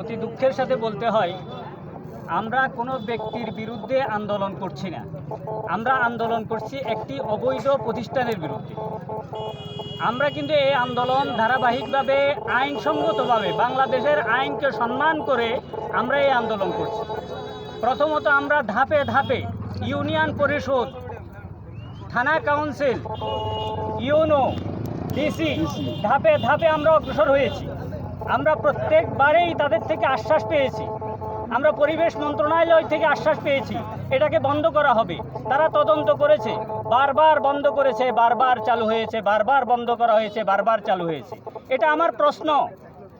অতি দুঃখের সাথে বলতে হয়, আমরা কোনো ব্যক্তির বিরুদ্ধে আন্দোলন করছি না। আমরা আন্দোলন করছি একটি অবৈধ প্রতিষ্ঠানের বিরুদ্ধে। আমরা কিন্তু এই আন্দোলন ধারাবাহিকভাবে আইনসঙ্গতভাবে বাংলাদেশের আইনকে সম্মান করে আমরা এই আন্দোলন করছি। প্রথমত আমরা ধাপে ধাপে ইউনিয়ন পরিষদ, থানা কাউন্সিল, ইউনো, ডিসি, ধাপে ধাপে আমরা অগ্রসর হয়েছি। আমরা প্রত্যেকবারেই তাদের থেকে আশ্বাস পেয়েছি। আমরা পরিবেশ মন্ত্রণালয় থেকে আশ্বাস পেয়েছি, এটাকে বন্ধ করা হবে। তারা তদন্ত করেছে, বারবার বন্ধ করেছে, বারবার চালু হয়েছে, বারবার বন্ধ করা হয়েছে, বারবার চালু হয়েছে। এটা আমার প্রশ্ন।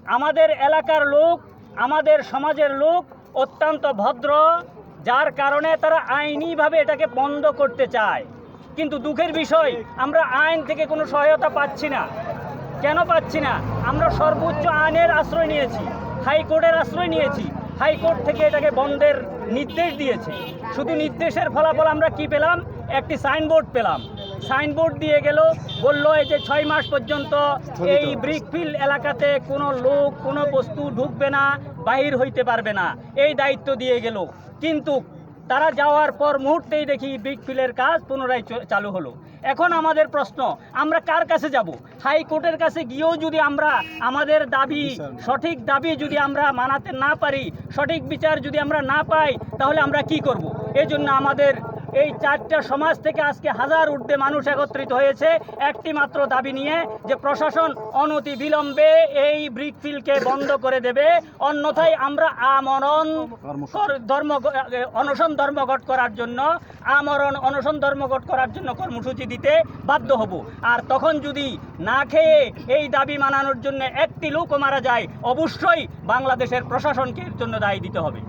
আমাদের এলাকার লোক, আমাদের সমাজের লোক অত্যন্ত ভদ্র, যার কারণে তারা আইনিভাবে এটাকে বন্ধ করতে চায়। কিন্তু দুঃখের বিষয়, আমরা আইন থেকে কোনো সহায়তা পাচ্ছি না। কেন পাচ্ছি না? আমরা সর্বোচ্চ আইনের আশ্রয় নিয়েছি হাইকোর্টের আশ্রয় নিয়েছি হাইকোর্ট থেকে এটাকে বন্ধের নির্দেশ দিয়েছে। শুধু নির্দেশের ফলাফল আমরা কি পেলাম? একটি সাইনবোর্ড পেলাম। সাইনবোর্ড দিয়ে গেল বলল এই যে ছয় মাস পর্যন্ত এই ব্রিকফিল এলাকাতে কোনো লোক কোনো বস্তু ঢুকবে না বাহির হইতে পারবে না। এই দায়িত্ব দিয়ে গেল। কিন্তু তারা যাওয়ার পর মুহূর্তেই দেখি বিগ ফিলের কাজ পুনরায় চালু হলো। এখন আমাদের প্রশ্ন আমরা কার কাছে যাব? হাইকোর্টের কাছে গিয়েও যদি আমরা আমাদের দাবি সঠিক দাবি যদি আমরা মানাতে না পারি সঠিক বিচার যদি আমরা না পাই তাহলে আমরা কি করব? এই জন্য আমাদের এই চারটা সমাজ থেকে আজকে হাজার ঊর্ধ্বে মানুষ একত্রিত হয়েছে। একটি মাত্র দাবি নিয়ে যে প্রশাসন অনতি বিলম্বে এই ব্রিকফিলকে বন্ধ করে দেবে। অন্যথায় আমরা আমরণ ধর্ম, অনশন ধর্মঘট করার জন্য, আমরণ, অনশন ধর্মঘট করার জন্য কর্মসূচি দিতে বাধ্য হব। আর তখন যদি না খেয়ে এই দাবি মানানোর জন্য একটি লোকও মারা যায়, অবশ্যই বাংলাদেশের প্রশাসনকে জন্য দায়ী দিতে হবে।